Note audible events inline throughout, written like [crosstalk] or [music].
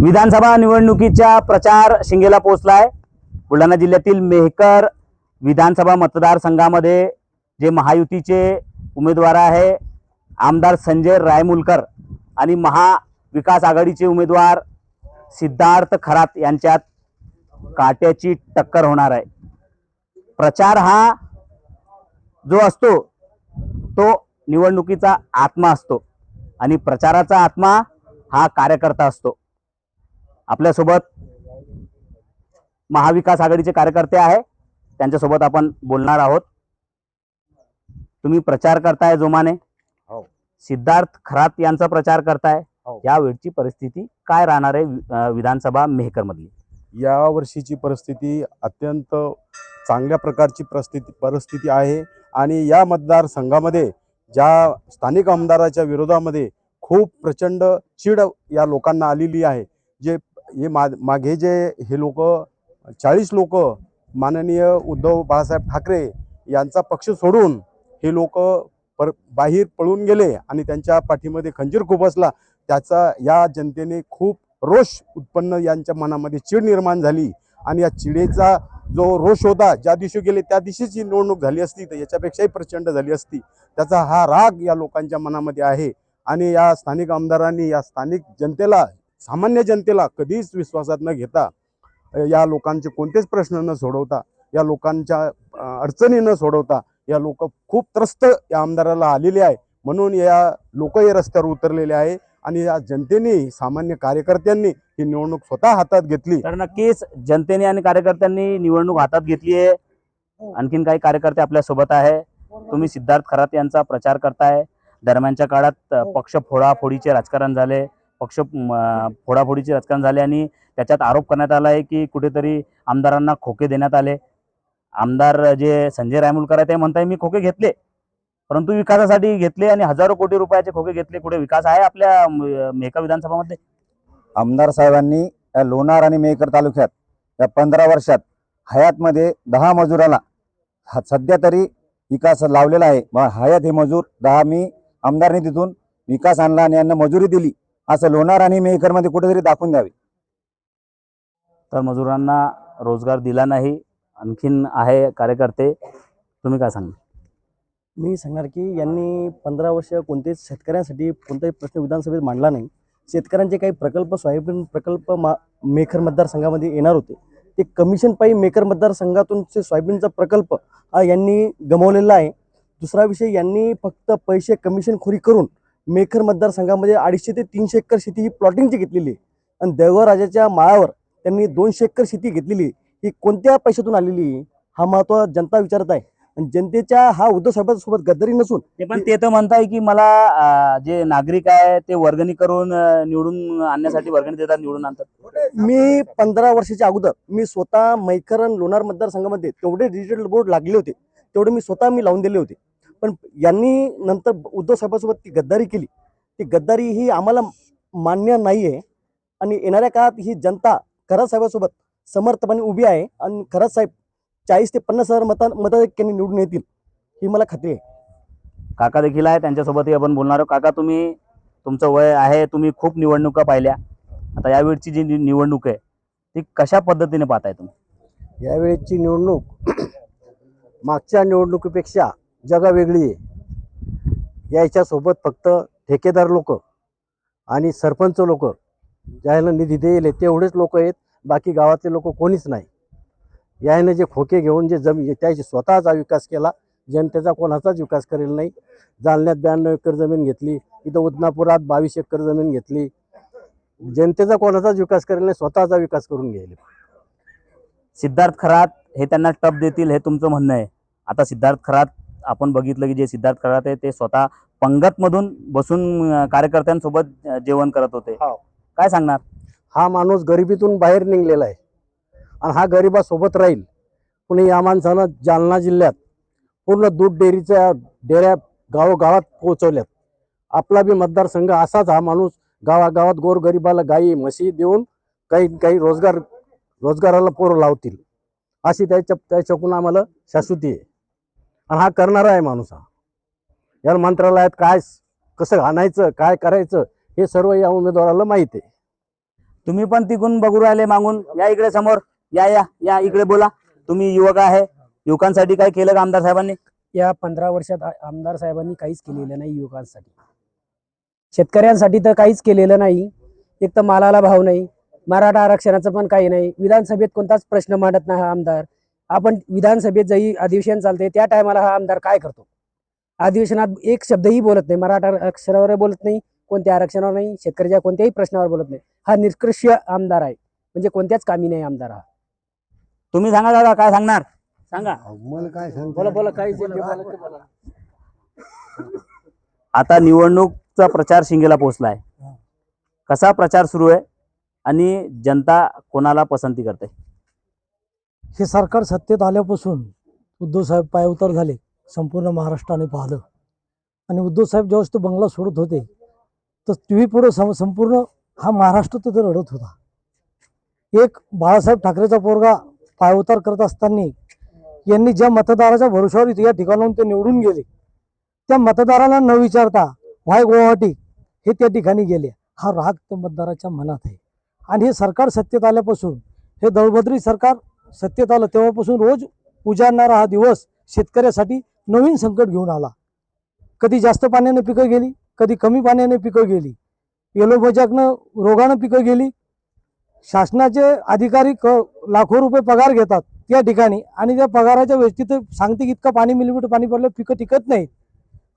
विधानसभा निवडणुकीच्या प्रचार शिंगेला पोहोचलाय. बुलढाणा जिल्ह्यातील मेहकर विधानसभा मतदारसंघामध्ये जे महायुतीचे उमेदवार आहे आमदार संजय रायमुलकर आणि महाविकास आघाडीचे उमेदवार सिद्धार्थ खरात यांच्यात काट्याची टक्कर होणार आहे. प्रचार हा जो असतो तो निवडणुकीचा आत्मा असतो आणि प्रचाराचा आत्मा हा कार्यकर्ता असतो. आपल्यासोबत महाविकास आघाडीचे कार्यकर्ते आहे. त्यांच्यासोबत आपण बोलणार आहोत. तुम्ही प्रचार करताय जोमाने. हो. सिद्धार्थ खरात यांचा प्रचार करताय. हो. या वेळची परिस्थिती काय राहणार आहे विधानसभा मेहकर मधली या वर्षीची परिस्थिती अत्यंत चांगल्या प्रकारची परिस्थिती परिस्थिती आहे. आणि या मतदारसंघामध्ये ज्या स्थानिक आमदाराच्या विरोधामध्ये खूप प्रचंड चीड या लोकांना आलेली आहे. जे हे मा मागे जे हे लोक चाळीस लोक माननीय उद्धव बाळासाहेब ठाकरे यांचा पक्ष सोडून हे लोक पर बाहेर पळून गेले आणि त्यांच्या पाठीमध्ये खंजीर खुपसला त्याचा या जनतेने खूप रोष उत्पन्न यांच्या मनामध्ये चीड निर्माण झाली. आणि या चिडेचा जो रोष होता ज्या दिवशी गेले त्या दिवशीच ही निवडणूक झाली असती तर याच्यापेक्षाही प्रचंड झाली असती. त्याचा हा राग या लोकांच्या मनामध्ये आहे. आणि या स्थानिक आमदारांनी या स्थानिक जनतेला सामान्य जनतेला कधीच विश्वासात न घेता या लोकांचे कोणतेच प्रश्न न सोडवता या लोकांच्या अडचणी न सोडवता या लोक खूप त्रस्त या आमदाराला आलेले आहे. म्हणून या लोक या रस्त्यावर उतरलेले आहे आणि या जनतेने सामान्य कार्यकर्त्यांनी ही निवडणूक स्वतः हातात घेतली. तर नक्कीच जनतेने आणि कार्यकर्त्यांनी निवडणूक हातात घेतली आहे. आणखीन काही कार्यकर्ते आपल्यासोबत आहे. तुम्ही सिद्धार्थ खरात यांचा प्रचार करताय. दरम्यानच्या काळात अ, पक्ष फोडाफोडीचे राजकारण झाले. पक्ष फोडाफोडीचे राजकारण झाले आणि त्याच्यात आरोप करण्यात आला आहे की कुठेतरी आमदारांना खोके देण्यात आले. आमदार जे संजय रायमुलकर आहे ते म्हणताय मी खोके घेतले. परंतु विकासासाठी घेतले आणि हजारो कोटी रुपयाचे खोके घेतले. कुठे विकास आहे आपल्या म, मेहकर विधानसभामध्ये? आमदार साहेबांनी या लोणार आणि मेहकर तालुक्यात या पंधरा वर्षात हयातमध्ये दहा मजुराला हा सध्या तरी विकास लावलेला आहे. मग हयात हे मजूर दहा मी आमदार निधीतून विकास आणला आणि यांना मजुरी दिली. असं लोणार आणि मेहकरमध्ये कुठेतरी दाखवून द्यावे. तर मजुरांना रोजगार दिला नाही. आणखीन आहे कार्यकर्ते. तुम्ही काय सांगा मी सांगणार की यांनी पंधरा वर्ष कोणतेच शेतकऱ्यांसाठी कोणताही प्रश्न विधानसभेत मांडला नाही. शेतकऱ्यांचे काही प्रकल्प सोयाबीन प्रकल्प मा मेखर मतदारसंघामध्ये येणार होते. ते कमिशन पायी मेकर मतदारसंघातूनचे सोयाबीनचा प्रकल्प हा यांनी गमावलेला आहे. दुसरा विषय यांनी फक्त पैसे कमिशनखोरी करून मेखर मतदारसंघामध्ये अडीचशे ते तीनशे एकर शेती ही प्लॉटिंगची घेतलेली आणि देवघर राजाच्या माळावर त्यांनी दोनशे एकर शेती घेतलेली. ही कोणत्या पैशातून आलेली? हा महत्त्व जनता विचारत आहे. आणि जनतेच्या हा उद्धव साहेबांसोबत गद्दारी नसून ते पण ते तर म्हणताय की मला जे नागरिक आहे ते वर्गणी करून निवडून आणण्यासाठी वर्गणी देतात निवडून आणतात. मी पंधरा वर्षाच्या अगोदर मी स्वतः मैकरन लोणार मतदारसंघामध्ये तेवढे डिजिटल बोर्ड लागले होते. तेवढे मी स्वतः मी लावून दिले होते. पण यांनी नंतर उद्धव साहेबांसोबत ती गद्दारी केली. ती गद्दारी ही आम्हाला मान्य नाही आहे आणि येणाऱ्या काळात ही जनता खरंच साहेबांसोबत समर्थपणे उभी आहे आणि खरंच साहेब चाळीस ते पन्नास हजार मता मताधिक्याने निवडून येतील ही मला खात्री आहे. काका देखील आहे त्यांच्यासोबतही आपण बोलणार आहोत. काका तुम्ही तुमचं वय आहे तुम्ही खूप निवडणुका पाहिल्या. आता यावेळची जी निवडणूक आहे ती कशा पद्धतीने पाहताय तुम्ही? यावेळेची निवडणूक [clears throat] मागच्या निवडणुकीपेक्षा जगा वेगळी आहे. याच्यासोबत फक्त ठेकेदार लोक आणि सरपंच लोक ज्याला निधी देईल तेवढेच लोक आहेत. बाकी गावातले लोक कोणीच नाही. यायनं जे खोके घेऊन जे जमीन त्याची स्वतःचा विकास केला जनतेचा कोणाचाच विकास करेल नाही. जालन्यात ब्याण्णव एकर जमीन घेतली इथं उदनापुरात बावीस एकर जमीन घेतली. जनतेचा कोणाचाच विकास करेल नाही स्वतःचा विकास करून घेईल सिद्धार्थ खरात हे त्यांना टप देतील हे तुमचं म्हणणं आहे. आता सिद्धार्थ खरात आपण बघितलं की जे सिद्धार्थ खरात आहे ते स्वतः पंगतमधून बसून कार्यकर्त्यांसोबत जेवण करत होते. हो. काय सांगणार? हा माणूस गरिबीतून बाहेर निघलेला आहे. आणि हा गरिबासोबत राहील. पुणे या माणसानं जालना जिल्ह्यात पूर्ण दूध डेअरीच्या डेऱ्या गावोगावात पोहोचवल्यात. आपला बी मतदारसंघ असाच हा माणूस गावागावात गोरगरिबाला गाई म्हशी देऊन काही काही रोजगार रोजगाराला पोरं लावतील. अशी त्याच्या त्याच्याकडून आम्हाला शाश्वती आहे. आणि हा करणारा आहे माणूस हा. या मंत्रालयात काय कसं आणायचं काय करायचं हे सर्व या उमेदवाराला माहिती आहे. तुम्ही पण तिकून बघू राहिले मागून. या इकडे समोर. या या या इकडे बोला. तुम्ही युवक आहे. युवकांसाठी काय केलं का आमदार साहेबांनी? या पंधरा वर्षात आ- आमदार साहेबांनी काहीच केलेलं नाही युवकांसाठी. शेतकऱ्यांसाठी तर काहीच केलेलं नाही. एक तर मालाला भाव नाही. मराठा आरक्षणाचं पण काही नाही. विधानसभेत कोणताच प्रश्न मांडत नाही हा आमदार. आपण विधानसभेत जरी अधिवेशन चालते त्या टायमाला हा आमदार काय करतो? अधिवेशनात एक शब्दही बोलत नाही. मराठा आरक्षणावर बोलत नाही कोणत्या आरक्षणावर नाही शेतकऱ्याच्या कोणत्याही प्रश्नावर बोलत नाही. हा निष्कृष्य आमदार आहे. म्हणजे कोणत्याच कामी नाही आमदार हा. तुम्ही सांगा दादा काय सांगणार? सांगा. बोला बोला बोला ते बोला. आता निवडणूकचा प्रचार शिंगेला पोहोचलाय. कसा प्रचार सुरू आहे? आणि जनता कोणाला पसंती करते? हे सरकार सत्तेत आल्यापासून उद्धवसाहेब पायउतार झाले संपूर्ण महाराष्ट्राने पाहिलं. आणि उद्धवसाहेब ज्यावेळेस तो बंगला सोडत होते तर टी व्ही पुढे संपूर्ण हा महाराष्ट्र तिथं रडत होता. एक बाळासाहेब ठाकरेचा पोरगा पायउतार करत असताना यांनी ज्या मतदाराच्या भरोशावर या ठिकाणाहून ते निवडून गेले त्या मतदाराला न विचारता व्हाय गुवाहाटी हे त्या ठिकाणी गेले. हा राग त्या मतदाराच्या मनात आहे. आणि हे सरकार सत्तेत आल्यापासून हे दळभद्री सरकार सत्तेत आलं तेव्हापासून रोज उजाडणारा हा दिवस शेतकऱ्यासाठी नवीन संकट घेऊन आला. कधी जास्त पाण्याने पिकं गेली कधी कमी पाण्याने पिकं गेली. येलो बजाकनं रोगानं पिकं गेली. शासनाचे अधिकारी क लाखो रुपये पगार घेतात त्या ठिकाणी आणि त्या पगाराच्या वेळेस सांगते की इतकं पाणी मिलीमीटर पाणी पडलं पिकं टिकत नाही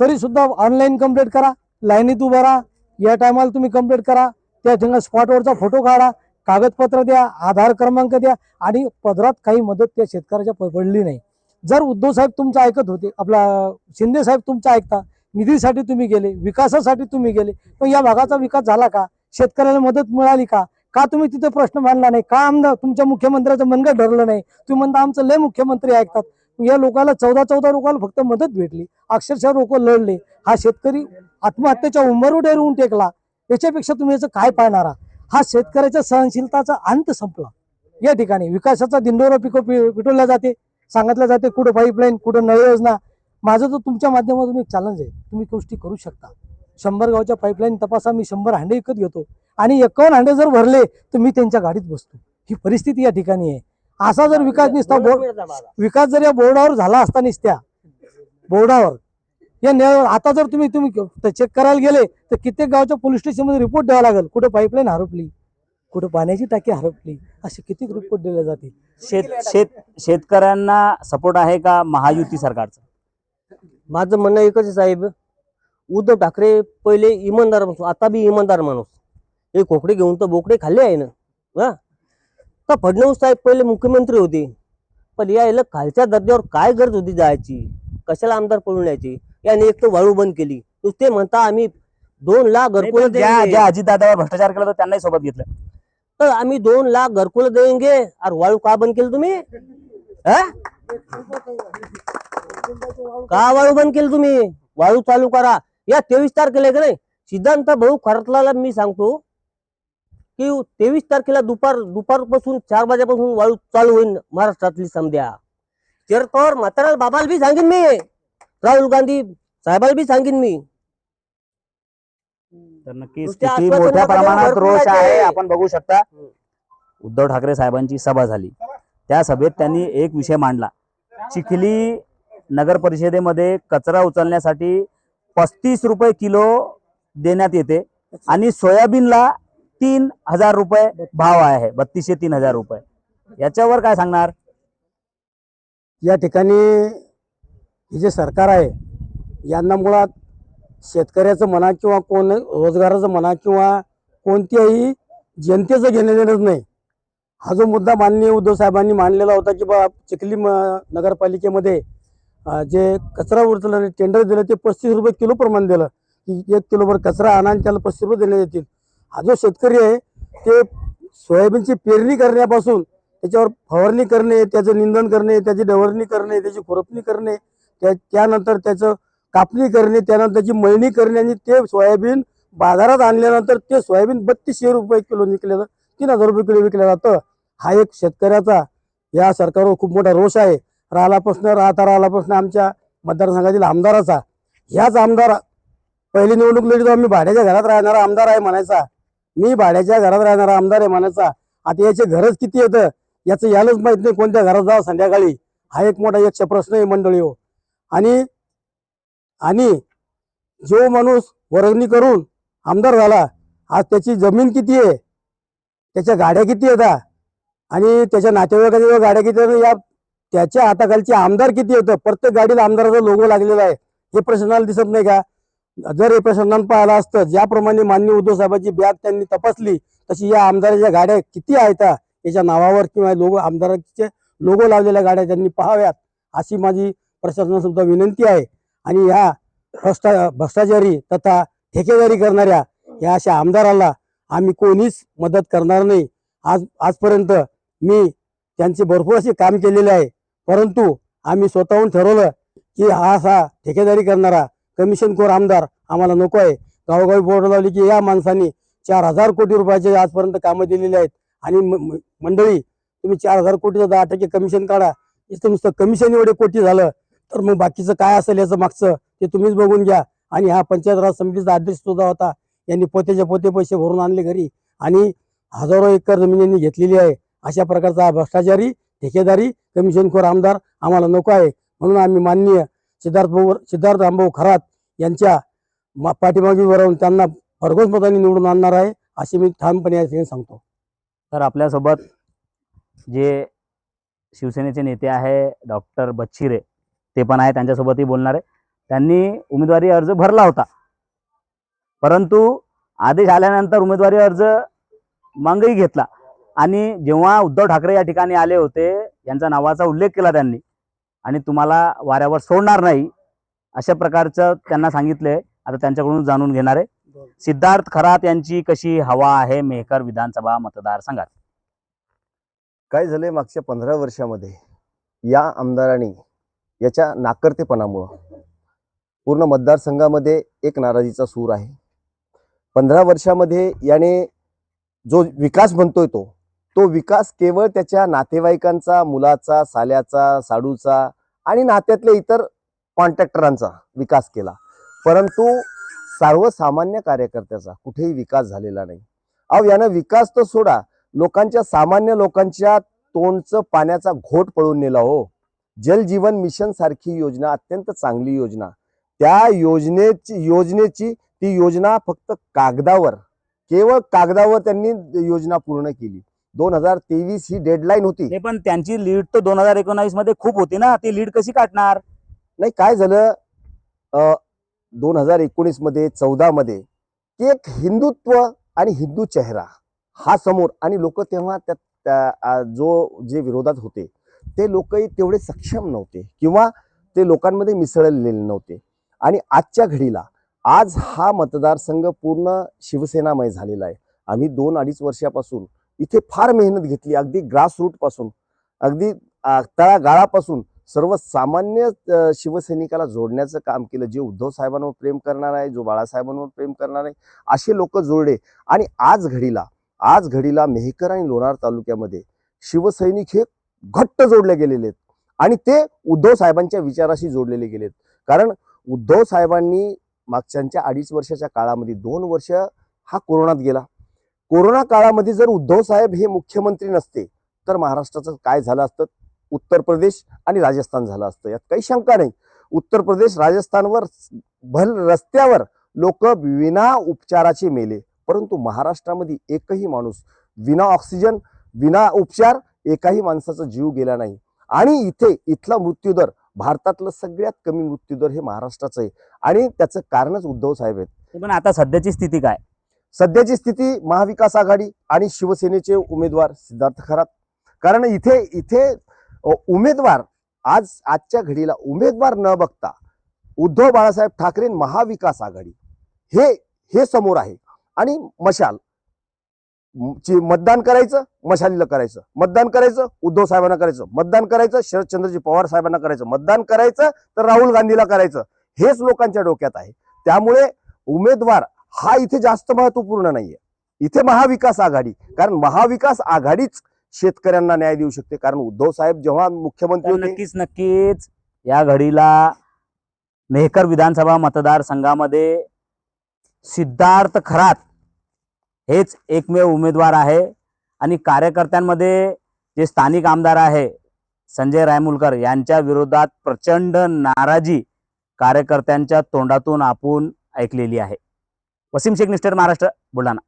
तरीसुद्धा ऑनलाईन कंप्लेंट करा लाईनीत उभं राहा. या टायमाला तुम्ही कंप्लेंट करा. त्या ठिकाणी स्पॉटवरचा फोटो काढा. कागदपत्र द्या आधार क्रमांक द्या आणि पदरात काही मदत त्या शेतकऱ्याच्या पडली नाही. जर उद्धव साहेब तुमचं ऐकत होते आपला शिंदे साहेब तुमचं ऐकता निधीसाठी तुम्ही गेले विकासासाठी तुम्ही गेले पण या भागाचा विकास झाला का? शेतकऱ्याला मदत मिळाली का? का तुम्ही तिथे प्रश्न मांडला नाही? का आमदार तुमच्या मुख्यमंत्र्याचं मनगट ठरलं नाही? तुम्ही म्हणता आमचं लय मुख्यमंत्री ऐकतात. या लोकांना चौदा चौदा लोकांना फक्त मदत भेटली. अक्षरशः लोक लढले. हा शेतकरी आत्महत्येच्या उंबरवर डेरवून टेकला. याच्यापेक्षा तुम्ही याचं काय पाहणार? आहात? हा शेतकऱ्याच्या सहनशीलताचा अंत संपला. या ठिकाणी विकासाचा दिंडोरा पिको पिटवल्या जाते सांगितलं जाते कुठं पाईपलाईन कुठं नळ योजना. माझं तर तुमच्या माध्यमातून एक चॅलेंज आहे. तुम्ही गोष्टी करू शकता. शंभर गावच्या पाईपलाईन तपासा मी शंभर हांडे विकत घेतो. आणि एकावन्न हांडे जर भरले तर मी त्यांच्या गाडीत बसतो. ही परिस्थिती या ठिकाणी आहे. असा जर विकास निसता बोर्ड विकास जर या बोर्डावर झाला असता निसत्या बोर्डावर या ने आता जर तुम्ही तुम्ही चेक करायला गेले तर कित्येक गावच्या पोलीस स्टेशनमध्ये रिपोर्ट द्यावा लागेल. कुठं पाईपलाईन हरपली कुठं पाण्याची टाकी हरपली असे किती रिपोर्ट दिले जातील. शेत शेत शेतकऱ्यांना सपोर्ट आहे का महायुती सरकारचा? माझं म्हणणं एकच आहे साहेब. उद्धव ठाकरे पहिले इमानदार माणूस आता बी इमानदार माणूस. हे कोकडे घेऊन तर बोकडे खाल्ले आहे ना. हा? तर फडणवीस साहेब पहिले मुख्यमंत्री होते. पण या याला खालच्या दर्जावर काय गरज होती जायची? कशाला आमदार पळून यायची? याने एक तर वाळू बंद केली. नुसते म्हणता आम्ही दोन लाख घरकुल ज्या ज्या अजितदादावर भ्रष्टाचार केला तर त्यांनाही सोबत घेतलं. तर आम्ही दोन लाख घरकुल देंगे. अरे वाळू का बंद केलं तुम्ही? हा? का वाळू बंद केलं तुम्ही? वाळू चालू करा. या तेवीस तारखेला का नाही? सिद्धांत भाऊ खरतलाला मी सांगतो की तेवीस तारखेला दुपार दुपारपासून चार वाजेपासून वाळू चालू होईल महाराष्ट्रातली समध्या तर म्हातारा बाबाला बी सांगेन मी. राहुल गांधी साहेबाला बी सांगेन मी. तर नक्कीच किती मोठ्या प्रमाणात भरपूर रोष आहे. आहे आपण बघू शकता. उद्धव ठाकरे साहेबांची सभा झाली. त्या सभेत त्यांनी एक विषय मांडला. चिखली नगर परिषदेमध्ये कचरा उचलण्यासाठी पस्तीस रुपये किलो देण्यात येते आणि सोयाबीनला तीन हजार रुपये भाव आहे. बत्तीसशे तीन हजार रुपये. याच्यावर काय सांगणार? या ठिकाणी हे जे सरकार आहे यांना मुळात शेतकऱ्याचं म्हणा किंवा कोण रोजगाराचं म्हणा किंवा कोणत्याही जनतेचं घेणं देणंच नाही. हा जो मुद्दा माननीय उद्धव साहेबांनी मांडलेला होता की बा चिखली म- नगरपालिकेमध्ये जे कचरा उचललं टेंडर दिलं ते पस्तीस रुपये किलो प्रमाण दिलं. की एक किलोभर कचरा आणा आणि त्याला पस्तीस रुपये देण्यात येतील. हा जो शेतकरी आहे ते सोयाबीनची पेरणी करण्यापासून त्याच्यावर फवारणी करणे त्याचं निंदन करणे त्याची डवरणी करणे त्याची खुरपणी करणे त्या त्यानंतर त्याचं कापणी करणे त्यानंतरची मळणी करणे आणि ते सोयाबीन बाजारात आणल्यानंतर ते सोयाबीन बत्तीसशे रुपये किलो विकले जातं तीन हजार रुपये किलो विकलं जातं. हा एक शेतकऱ्याचा या सरकारवर खूप मोठा रोष आहे. राहिला प्रश्न राहता राहिला प्रश्न आमच्या मतदारसंघातील आमदाराचा. ह्याच आमदार पहिली निवडणूक लढली आम्ही मी भाड्याच्या घरात राहणारा आमदार आहे म्हणायचा. मी भाड्याच्या घरात राहणारा आमदार आहे म्हणायचा. आता याचे घरच किती येतं? याचं यालाच माहीत नाही कोणत्या घरात जावं संध्याकाळी. हा एक मोठा यक्ष प्रश्न आहे मंडळी हो आणि आणि जो माणूस वर्गणी करून आमदार झाला आज त्याची जमीन किती आहे? त्याच्या गाड्या किती येतात आणि त्याच्या नातेवाईकाच्या गाड्या किती येतात या त्याच्या हाताखालचे आमदार किती येतं प्रत्येक गाडीला आमदाराचा लोगो लागलेला आहे. हे प्रश्नाला दिसत नाही का? जर हे प्रश्नांना पाहिलं असतं ज्याप्रमाणे माननीय उद्धव साहेबांची बॅग त्यांनी तपासली तशी या आमदाराच्या गाड्या किती आहेत? याच्या नावावर किंवा लोगो आमदाराचे लोगो लावलेल्या गाड्या त्यांनी पाहाव्यात अशी माझी प्रशासनासुद्धा विनंती आहे. आणि ह्या भ्रष्टा भ्रष्टाचारी तथा ठेकेदारी करणाऱ्या या अशा आमदाराला आम्ही कोणीच मदत करणार नाही. आज आजपर्यंत मी त्यांचे भरपूर असे काम केलेले आहे. परंतु आम्ही स्वतःहून ठरवलं की हा असा ठेकेदारी करणारा कमिशनखोर आमदार आम्हाला नको आहे. गावोगावी बोर्ड लावली की या माणसाने चार हजार कोटी रुपयाचे आजपर्यंत कामं दिलेली आहेत. आणि म- मंडळी तुम्ही चार हजार कोटीचं दहा टक्के कमिशन काढा. इथं नुसतं कमिशन एवढे कोटी झालं. तर मग बाकीचं काय असेल याचं मागचं ते तुम्हीच बघून घ्या. आणि हा पंचायत राज समितीचा अध्यक्ष सुद्धा होता. यांनी पोतेच्या पोते पैसे भरून आणले घरी. आणि हजारो एकर जमीन यांनी घेतलेली आहे. अशा प्रकारचा हा भ्रष्टाचारी ठेकेदारी कमिशनखोर आमदार आम्हाला नको आहे. म्हणून आम्ही माननीय सिद्धार्थ भाऊ सिद्धार्थ रामभाऊ खरात यांच्या मा- पाठीमागे राहून त्यांना भरघोस मतांनी निवडून आणणार आहे असे मी ठामपणे या ठिकाणी सांगतो. तर आपल्यासोबत जे शिवसेनेचे नेते आहे डॉक्टर बच्छिरे ते पण आहे त्यांच्यासोबतही बोलणार आहे. त्यांनी उमेदवारी अर्ज भरला होता. परंतु आदेश आल्यानंतर उमेदवारी अर्ज मागही घेतला. आणि जेव्हा उद्धव ठाकरे या ठिकाणी आले होते यांचा नावाचा उल्लेख केला त्यांनी. आणि तुम्हाला वाऱ्यावर सोडणार नाही अशा प्रकारचं त्यांना सांगितलंय. आता त्यांच्याकडून जाणून घेणार आहे. सिद्धार्थ खरात यांची कशी हवा आहे मेहकर विधानसभा मतदारसंघात? काय झालंय मागच्या पंधरा वर्षामध्ये? या आमदारांनी याच्या नाकर्तेपणामुळं. पूर्ण मतदारसंघामध्ये एक नाराजीचा सूर आहे. पंधरा वर्षामध्ये याने जो विकास म्हणतोय तो तो विकास केवळ त्याच्या नातेवाईकांचा मुलाचा साल्याचा साडूचा आणि नात्यातल्या इतर कॉन्ट्रॅक्टरांचा विकास केला. परंतु सर्वसामान्य कार्यकर्त्याचा कुठेही विकास झालेला नाही. अहो यानं विकास तर सोडा लोकांच्या सामान्य लोकांच्या तोंडचं पाण्याचा घोट पळून नेला हो. जल जीवन मिशन सारखी योजना अत्यंत चांगली योजना. त्या योजनेची योजनेची ती योजना फक्त कागदावर केवळ कागदावर त्यांनी योजना पूर्ण केली. दोन हजार तेवीस ही डेडलाईन होती. पण त्यांची लीड तर दोन हजार एकोणावीसमध्ये खूप होती ना. ती लीड कशी काढणार? नाही काय झालं? दोन हजार एकोणीसमध्ये चौदा मध्ये की एक हिंदुत्व आणि हिंदू चेहरा हा समोर आणि लोक तेव्हा त्या- जो जे विरोधात होते ते लोकही तेवढे सक्षम नव्हते किंवा ते लोकांमध्ये मिसळलेले नव्हते. आणि आजच्या घडीला आज हा मतदारसंघ पूर्ण शिवसेनामय झालेला आहे. आम्ही दोन अडीच वर्षापासून इथे फार मेहनत घेतली अगदी ग्रासरूटपासून अगदी तळागाळापासून सर्वसामान्य शिवसैनिकाला जोडण्याचं काम केलं. जे उद्धव साहेबांवर प्रेम करणार आहे जो बाळासाहेबांवर प्रेम करणार आहे असे लोक जोडले. आणि आज घडीला आज घडीला मेहकर आणि लोणार तालुक्यामध्ये शिवसैनिक हे घट्ट जोडले गेलेले आहेत. आणि ते उद्धव साहेबांच्या विचाराशी जोडलेले गेलेत. कारण उद्धव साहेबांनी मागच्या अडीच वर्षाच्या काळामध्ये दोन वर्ष हा कोरोनात गेला. कोरोना काळामध्ये जर उद्धव साहेब हे मुख्यमंत्री नसते तर महाराष्ट्राचं काय झालं असतं? उत्तर प्रदेश आणि राजस्थान झालं असतं. यात काही शंका नाही. उत्तर प्रदेश राजस्थानवर भल रस्त्यावर लोक विना उपचाराचे मेले. परंतु महाराष्ट्रामध्ये एकही माणूस विना ऑक्सिजन विना उपचार एकाही माणसाचा जीव गेला नाही. आणि इथे इथला मृत्यूदर भारतातलं सगळ्यात कमी मृत्यूदर हे महाराष्ट्राचं आहे. आणि त्याचं कारणच उद्धव साहेब आहेत. पण आता सध्याची स्थिती काय? सध्याची स्थिती महाविकास आघाडी आणि शिवसेनेचे उमेदवार सिद्धार्थ खरात. कारण इथे इथे उमेदवार आज आजच्या घडीला उमेदवार न बघता उद्धव बाळासाहेब ठाकरे महाविकास आघाडी हे हे समोर आहे. आणि मशाल ची मतदान करायचं मशालीला करायचं. मतदान करायचं उद्धव साहेबांना करायचं. मतदान करायचं शरदचंद्रजी पवार साहेबांना करायचं. मतदान करायचं तर राहुल गांधीला करायचं. हेच लोकांच्या डोक्यात आहे. त्यामुळे उमेदवार हा इथे जास्त महत्त्वपूर्ण नाहीये. इथे महाविकास आघाडी. कारण महाविकास आघाडीच शेतकऱ्यांना न्याय देऊ शकते. कारण उद्धव साहेब जेव्हा मुख्यमंत्री नक्कीच नक्कीच. या घडीला मेहकर विधानसभा मतदारसंघामध्ये सिद्धार्थ खरात हेच एकमेव उमेदवार आहे. आणि कार्यकर्त्यांमध्ये जे स्थानिक आमदार आहे संजय रायमुलकर यांच्या विरोधात प्रचंड नाराजी कार्यकर्त्यांच्या तोंडातून आपण ऐकलेली आहे. वसीम शेख निष्ठर महाराष्ट्र बुलढाणा.